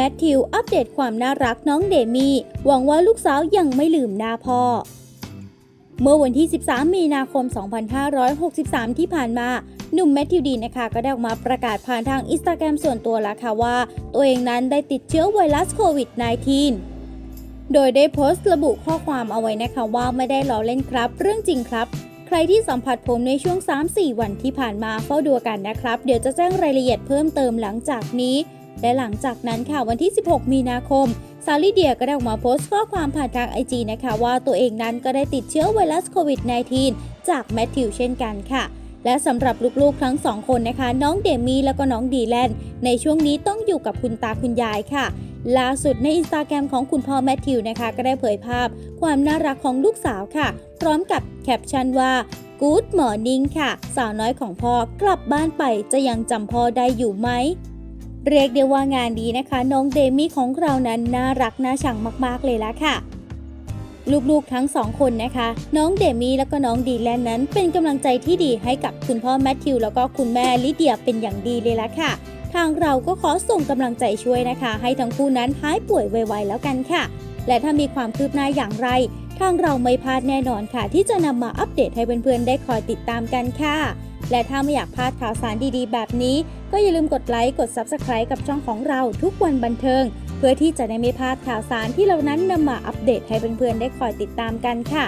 แมทธิวอัปเดตความน่ารักน้องเดมี่หวังว่าลูกสาวยังไม่ลืมหน้าพ่อ เมื่อวันที่ 13 มีนาคม 2563 ที่ผ่านมาหนุ่มแมทธิวดีนะคะก็ได้ออกมาประกาศผ่านทางอินสตาแกรมส่วนตัวแล้วค่ะว่า ตัวเองนั้นได้ติดเชื้อไวรัสโควิด -19 โดยได้โพสต์ระบุข้อความเอาไว้นะคะว่าไม่ได้ล้อเล่นครับ เรื่องจริงครับ ใครที่สัมผัสผมในช่วง 3-4 วันที่ผ่านมาเฝ้าดูกันนะครับ เดี๋ยวจะแจ้งรายละเอียดเพิ่มเติมหลังจากนี้ และหลังจากนั้นค่ะวันที่ 16 มีนาคม ซาลิเดียก็ได้ออกมาโพสต์ข้อความผ่านทางไอจีนะคะ ว่าตัวเองนั้นก็ได้ติดเชื้อไวรัสโควิด -19 จากแมทธิวเช่นกันค่ะ และสำหรับลูกๆทั้งสองคนนะคะ น้องเดมี่แล้วก็น้องดีแลน ในช่วงนี้ต้องอยู่กับคุณตาคุณยายค่ะล่าสุดในอินสตาแกรมของคุณพ่อแมทธิวนะคะ ก็ได้เผยภาพ ความน่ารักของลูกสาวค่ะ พร้อมกับแคปชั่นว่า Good Morning ค่ะ สาวน้อยของพ่อกลับบ้านไปจะยังจำพ่อได้อยู่ไหม เรียกได้ว่างานดีนะคะ น้องเดมี่ของเรานั้นน่ารักน่าชังมากๆเลยละค่ะ ลูกๆทั้งสองคนนะคะ น้องเดมี่แล้วก็น้องดีแลนนั้น เป็นกำลังใจที่ดีให้กับคุณพ่อแมทธิวแล้วก็คุณแม่ลิเดียเป็นอย่างดีเลยละค่ะ ทางเราก็ขอส่งกำลังใจช่วยนะคะ ให้ทั้งคู่นั้นหายป่วยไวๆแล้วกันค่ะ และถ้ามีความคืบหน้าอย่างไร ทางเราไม่พลาดแน่นอนค่ะ ที่จะนำมาอัปเดตให้เพื่อนๆได้คอยติดตามกันค่ะ และถ้าไม่อยากพลาดข่าวสารดีๆ แบบนี้ ก็อย่าลืมกดไลค์ กด Subscribe กับช่องของเราทุกวันบันเทิง เพื่อที่จะได้ไม่พลาดข่าวสารที่เรานั้นนำมาอัปเดตให้เพื่อนๆได้คอยติดตามกันค่ะ